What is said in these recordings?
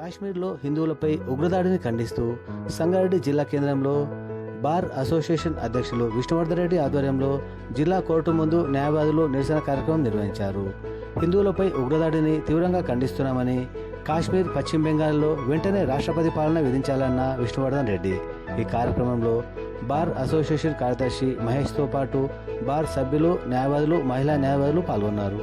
కాశ్మీర్లో హిందువులపై ఉగ్రదాడిని ఖండిస్తూ సంగారెడ్డి జిల్లా కేంద్రంలో బార్ అసోసియేషన్ అధ్యక్షులు విష్ణువర్ధన్ రెడ్డి ఆధ్వర్యంలో జిల్లా కోర్టు ముందు న్యాయవాదులు నిరసన కార్యక్రమం నిర్వహించారు. హిందువులపై ఉగ్రదాడిని తీవ్రంగా ఖండిస్తున్నామని కాశ్మీర్ పశ్చిమ బెంగాల్లో వెంటనే రాష్ట్రపతి పాలన విధించాలన్న విష్ణువర్ధన్ రెడ్డి. ఈ కార్యక్రమంలో బార్ అసోసియేషన్ కార్యదర్శి మహేష్తో పాటు బార్ సభ్యులు న్యాయవాదులు మహిళా న్యాయవాదులు పాల్గొన్నారు.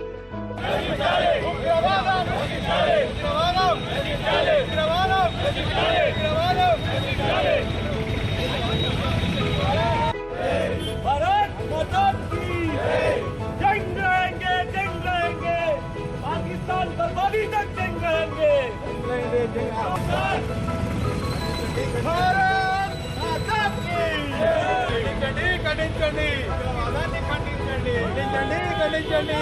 ఖండించండి ఖండించండి ఖండించండి ఖండించండి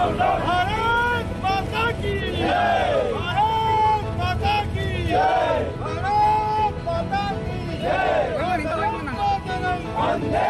भारत माता की भारत माता की भारत माता की वंदे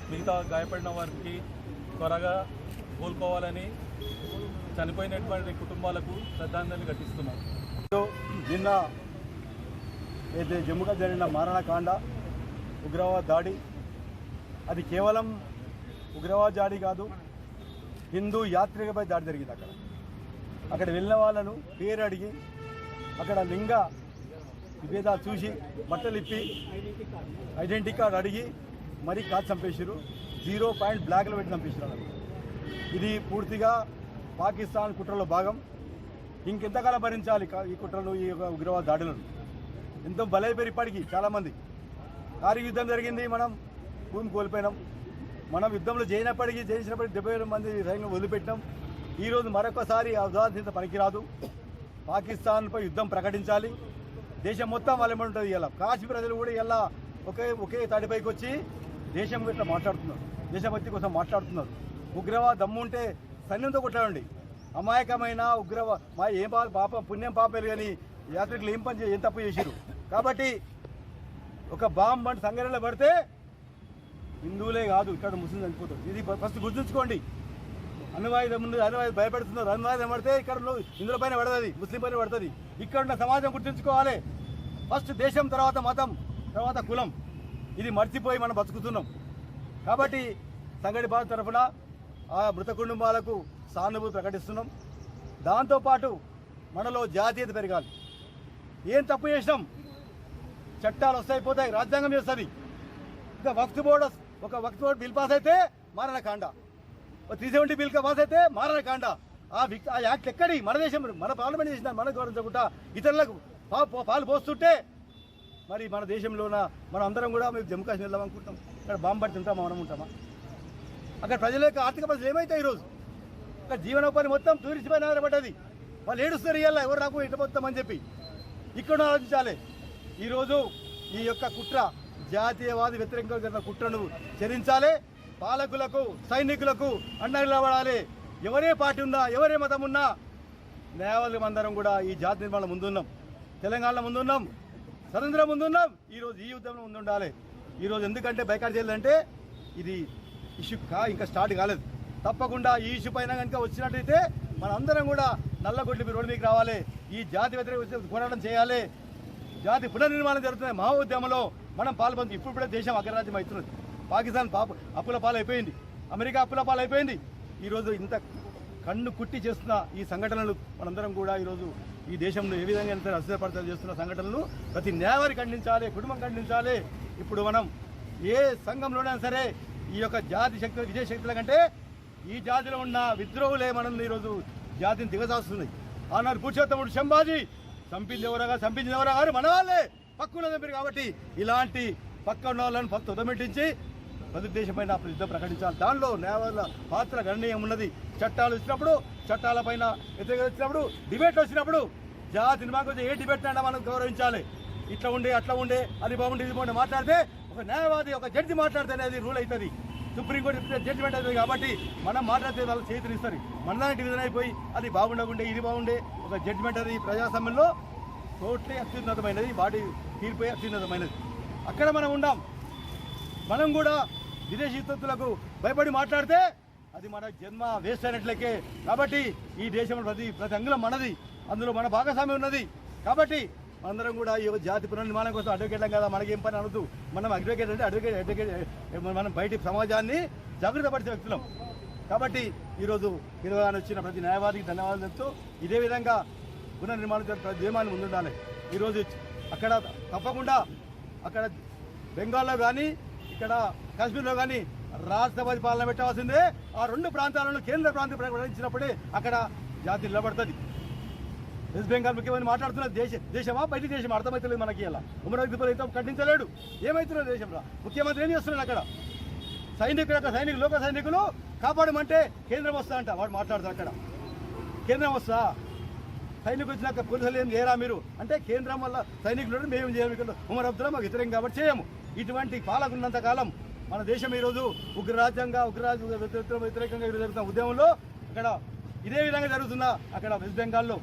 మిగతా గాయపడిన వారికి త్వరగా కోలుకోవాలని చనిపోయినటువంటి కుటుంబాలకు శ్రద్ధాంజలి ఘటిస్తున్నాం. నిన్న అయితే జమ్ముగా జరిగిన మారణకాండ ఉగ్రవాద దాడి అది కేవలం ఉగ్రవాద దాడి కాదు హిందూ యాత్రికపై దాడి జరిగింది అక్కడ. అక్కడ వెళ్ళిన వాళ్ళను పేరు అడిగి అక్కడ లింగ విభేదాలు చూసి బట్టలిప్పి ఐడెంటిటీ కార్డు అడిగి మరీ కాదు చంపేశారు జీరో పాయింట్ బ్లాక్లో పెట్టి చంపేశారు ఇది పూర్తిగా పాకిస్తాన్ కుట్రలో భాగం. ఇంకెంతకాలం భరించాలి ఈ కుట్రలు ఈ యొక్క ఉగ్రవాద దాడులను? ఎంతో బలైపోయారు ఇప్పటికీ చాలామంది. కారు యుద్ధం జరిగింది మనం భూమి కోల్పోయినాం. మనం యుద్ధంలో చేయనప్పటికీ చేసినప్పటికీ డెబ్బై వేల మంది సైన్యం వదిలిపెట్టాం ఈరోజు మరొకసారి ఆ ఉదాహరణ పనికిరాదు. పాకిస్తాన్పై యుద్ధం ప్రకటించాలి. దేశం మొత్తం వాళ్ళ ఉంటుంది ఇలా కాశ్మీర్ ప్రజలు కూడా ఇలా ఒకే ఒకే తాడిపైకి వచ్చి దేశం ఇట్లా మాట్లాడుతున్నారు. దేశభక్తి కోసం మాట్లాడుతున్నారు. ఉగ్రవాద దమ్ము ఉంటే సైన్యంతో కొట్లాడండి. అమాయకమైన ఉగ్రవా మా ఏం పా- పాపం పుణ్యం పాపేలు కానీ యాత్రికులు ఏం పని ఏం తప్పు చేశారు కాబట్టి ఒక బాంబు అంటే సంఘటనలో పడితే హిందువులే కాదు ఇక్కడ ముస్లిం చనిపోతారు. ఇది ఫస్ట్ గుర్తుంచుకోండి. అణువాయుధం ముందు అణువాయుధం భయపెడుతున్నారు. అణువాయుధం పడితే ఇక్కడ హిందుల హిందువుల పైన పడుతుంది ముస్లిం పైన పడుతుంది. ఇక్కడ ఉన్న సమాజం గుర్తుంచుకోవాలి. ఫస్ట్ దేశం తర్వాత మతం తర్వాత కులం. ఇది మర్చిపోయి మనం బతుకుతున్నాం. కాబట్టి సంగడి బాధ తరఫున ఆ మృత కుటుంబాలకు సానుభూతి ప్రకటిస్తున్నాం. దాంతోపాటు మనలో జాతీయత పెరగాలి. ఏం తప్పు చేసినాం? చట్టాలు వస్తాయి పోతాయి రాజ్యాంగం చేస్తుంది. ఇంకా వక్త్ బోర్డు ఒక వక్త్ బోర్డు బిల్ పాస్ అయితే మారణ కాండ త్రీ సెవెంటీ బిల్ పాస్ అయితే మారణ కాండ ఆ ఆ యాక్ట్ ఎక్కడి? మన దేశం మన పార్లమెంట్ చేసిన మన గౌరవించకుండా ఇతరులకు పాలు పోస్తుంటే మరి మన దేశంలోన మనం అందరం కూడా మేము జమ్మూ కాశ్మీర్ వెళ్దాం అనుకుంటాం. ఇక్కడ బాంబు పడి తింటామా మనం ఉంటామా? అక్కడ ప్రజల యొక్క ఆర్థిక పరిస్థితులు ఏమవుతాయి ఈరోజు? అక్కడ జీవనోపాధి మొత్తం టూరిస్ట్ పైన ఆధారపడ్డది. వాళ్ళు ఏడుస్తారు ఇవాళ ఎవరు నాకు ఇట్లా పోతామని చెప్పి. ఇక్కడ ఆలోచించాలి. ఈరోజు ఈ యొక్క కుట్ర జాతీయవాది వ్యతిరేకంగా జరిగిన కుట్రను చరించాలి. పాలకులకు సైనికులకు అండగా నిలబడాలి. ఎవరే పార్టీ ఉన్నా ఎవరే మతం ఉన్నా న్యాయవాదులం అందరం కూడా ఈ జాతి నిర్మాణం ముందున్నాం. తెలంగాణలో ముందున్నాం. స్వతంత్రం ముందున్నాం. ఈరోజు ఈ యుద్ధంలో ముందుండాలి. ఈరోజు ఎందుకంటే బైకాట్ చేయాలంటే ఇది ఇష్యూ కా ఇంకా స్టార్ట్ కాలేదు. తప్పకుండా ఈ ఇష్యూ పైన కనుక వచ్చినట్టయితే మనందరం కూడా నల్లగొడ్లు మీరు రోడ్డు మీకు రావాలి. ఈ జాతి వ్యతిరేక పోరాటం చేయాలి. జాతి పునర్నిర్మాణం జరుగుతున్న మహా ఉద్యమంలో మనం పాల్పొంది. ఇప్పుడు కూడా దేశం అగ్రరాజ్యం అవుతున్నది. పాకిస్తాన్ పాప అప్పుల పాలైపోయింది అమెరికా అప్పుల పాలైపోయింది ఈరోజు ఇంత కన్ను కుట్టి చేస్తున్న ఈ సంఘటనలు మనందరం కూడా ఈరోజు ఈ దేశంలో ఏ విధంగా అయితే అస్థిరపడతలు చేస్తున్న సంఘటనలు ప్రతి న్యాయవారి ఖండించాలి కుటుంబం ఖండించాలి. ఇప్పుడు మనం ఏ సంఘంలోనైనా సరే ఈ యొక్క జాతి శక్తుల విజయ శక్తుల కంటే ఈ జాతిలో ఉన్న విద్రోహులే మనం ఈరోజు? జాతిని దిగజాస్తున్నాయి ఆనాడు పురుషోత్తముడు శంభాజీ చంపింది ఎవరగా చంపింది ఎవరా గారు మన వాళ్ళే పక్కన చంపారు కాబట్టి ఇలాంటి పక్క ఉన్న వాళ్ళని ఫస్ట్ ప్రతి దేశమైన యుద్ధం ప్రకటించాలి. దానిలో న్యాయవాదుల పాత్ర గణనీయం ఉన్నది. చట్టాలు వచ్చినప్పుడు చట్టాలపైన వ్యతిరేకత వచ్చినప్పుడు డిబేట్ వచ్చినప్పుడు జాతి నిర్మాణం ఏ డిబేట్ అయినా మనం గౌరవించాలి. ఇట్లా ఉండే అట్లా ఉండే అది బాగుండే ఇది బాగుండే మాట్లాడితే ఒక న్యాయవాది ఒక జడ్జి మాట్లాడితే అనేది రూల్ అవుతుంది. సుప్రీంకోర్టు జడ్జిమెంట్ అవుతుంది కాబట్టి మనం మాట్లాడితే వాళ్ళు చేతులు ఇస్తారు. మనదానికి డివిజన్ అయిపోయి అది బాగుండకుండే ఇది బాగుండే ఒక జడ్జిమెంట్ అది ప్రజాస్వామ్యంలో టోటలీ అత్యున్నతమైనది బాడీ తీర్పు అత్యున్నతమైనది. అక్కడ మనం ఉండాం. మనం కూడా విదేశీ ఉత్పత్తులకు భయపడి మాట్లాడితే అది మన జన్మ వేస్ట్ అయినట్లకే కాబట్టి ఈ దేశంలో ప్రతి ప్రతి అంగుళం మనది. అందులో మన భాగస్వామ్యం ఉన్నది. కాబట్టి మనందరం కూడా ఈ జాతి పునర్నిర్మాణం కోసం అడ్వకేట్లం కదా. మనకేం పని అనదు మనం అడ్వకేట్ అంటే అడ్వకేట్ అడ్వకేట్ మనం బయటి సమాజాన్ని జాగృతపరిచే వ్యక్తులం. కాబట్టి ఈరోజు నిర్వహణ వచ్చిన ప్రతి న్యాయవాదికి ధన్యవాదాలు చెప్తూ ఇదే విధంగా పునర్నిర్మాణం ప్రతి నియమాన్ని ముందుండాలి ఈరోజు అక్కడ తప్పకుండా అక్కడ బెంగాల్లో కానీ ఇక్కడ కాశ్మీర్లో కానీ రాష్ట్రపతి పాలన పెట్టవలసిందే. ఆ రెండు ప్రాంతాలను కేంద్ర ప్రాంతం ప్రకటించినప్పుడే అక్కడ జాతి నిలబడుతుంది. వెస్ట్ బెంగాల్ ముఖ్యమంత్రి మాట్లాడుతున్న దేశ దేశమా? బయట దేశం అర్థమవుతలేదు మనకి ఇలా. ఉమ్మడి అయితే ఖండించలేడు. ఏమవుతున్నది దేశంలో ముఖ్యమంత్రి ఏం చేస్తున్నాడు అక్కడ? సైనికులు యొక్క సైనికులు లోక సైనికులు కాపాడమంటే కేంద్రం వస్తా అంట. వాడు మాట్లాడతారు అక్కడ. కేంద్రం వస్తా. సైనికులు వచ్చినాక పోలీసులు ఏం చేయరా మీరు? అంటే కేంద్రం వల్ల సైనికులు మేము చేయము ఇక్కడ ఉమర్ అబ్దుల్లా మాకు వ్యతిరేకం కాబట్టి చేయము. ఇటువంటి పాలకున్నంత కాలం మన దేశం ఈరోజు ఉగ్రరాజ్యంగా ఉగ్రరాజ్య వ్యతిరేకంగా ఈరోజు జరుగుతున్న ఉద్యమంలో అక్కడ ఇదే విధంగా జరుగుతున్న అక్కడ వెస్ట్ బెంగాల్లో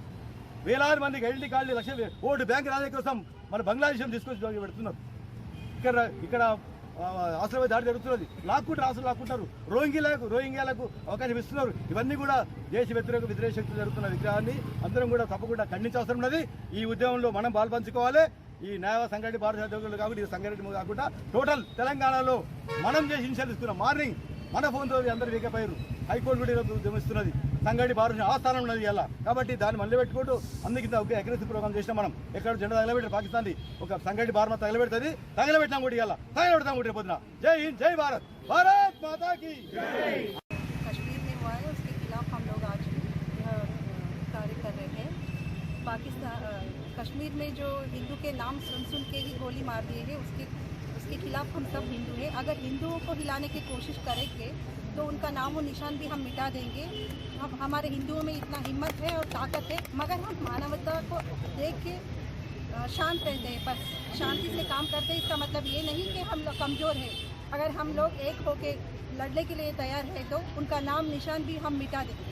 వేలాది మందికి ఐడెంటిటీ కార్డులు లక్ష ఓటు బ్యాంక్ రాజే కోసం మన బంగ్లాదేశం తీసుకొచ్చి పెడుతున్నారు. ఇక్కడ ఇక్కడ ఆ, ఆశ్రమ దాడి జరుగుతున్నది. లాక్కుంటారు ఆశలు లాక్కుంటారు. రోహింగ్యాలకు రోహింగ్యాలకు అవకాశం ఇస్తున్నారు. ఇవన్నీ కూడా దేశ వ్యతిరేక వ్యతిరేక శక్తులు జరుగుతున్న విగ్రహాన్ని అందరం కూడా తప్పకుండా ఖండించవసరం ఉన్నది. ఈ ఉద్యమంలో మనం పాల్పంచుకోవాలి ఈ న్యాయ సంఘటన భారత ఉద్యోగులు కాబట్టి ఈ సంఘటన కాకుండా టోటల్ తెలంగాణలో మనం చేసి ఇన్షియల్ ఇస్తున్నాం మార్నింగ్ మన ఫోన్తో అందరూ వీకపోయారు హైకోర్టు కూడా ఈరోజు ఉద్యమిస్తున్నది సంఘటి భారత ఆస్థానం ఉన్నది ఇలా కాబట్టి దాన్ని మళ్ళీ పెట్టుకుంటూ అందుకింత ఒక అగ్రెసివ్ ప్రోగ్రామ్ చేసినాం మనం ఎక్కడ జెండా తగలబెట్టారు పాకిస్తాన్ ఒక సంఘటి భారత తగలబెడుతుంది తగలబెట్టినాం కూడా ఇలా తగలబెడతాం కూడా పొద్దున జై హింద్ జై భారత్ భారత్ మాతా की कश्मीर कश्मीर में जो हिंदू के नाम सुन सुन के ही गोली मार दिए हैं उसके उसके खिलाफ हम सब हिंदू हैं। अगर हिंदुओं को हिलाने की कोशिश करेंगे तो उनका नाम और निशान भी हम मिटा देंगे। हम हमारे हिंदुओं में इतना हिम्मत है और ताकत है, मगर हम मानवता को देख के शांत रहते हैं, बस शांति से काम करते हैं। इसका मतलब ये नहीं कि हम लोग कमज़ोर हैं। अगर हम लोग एक होके लड़ने के लिए तैयार हैं तो उनका नाम निशान भी हम मिटा देंगे।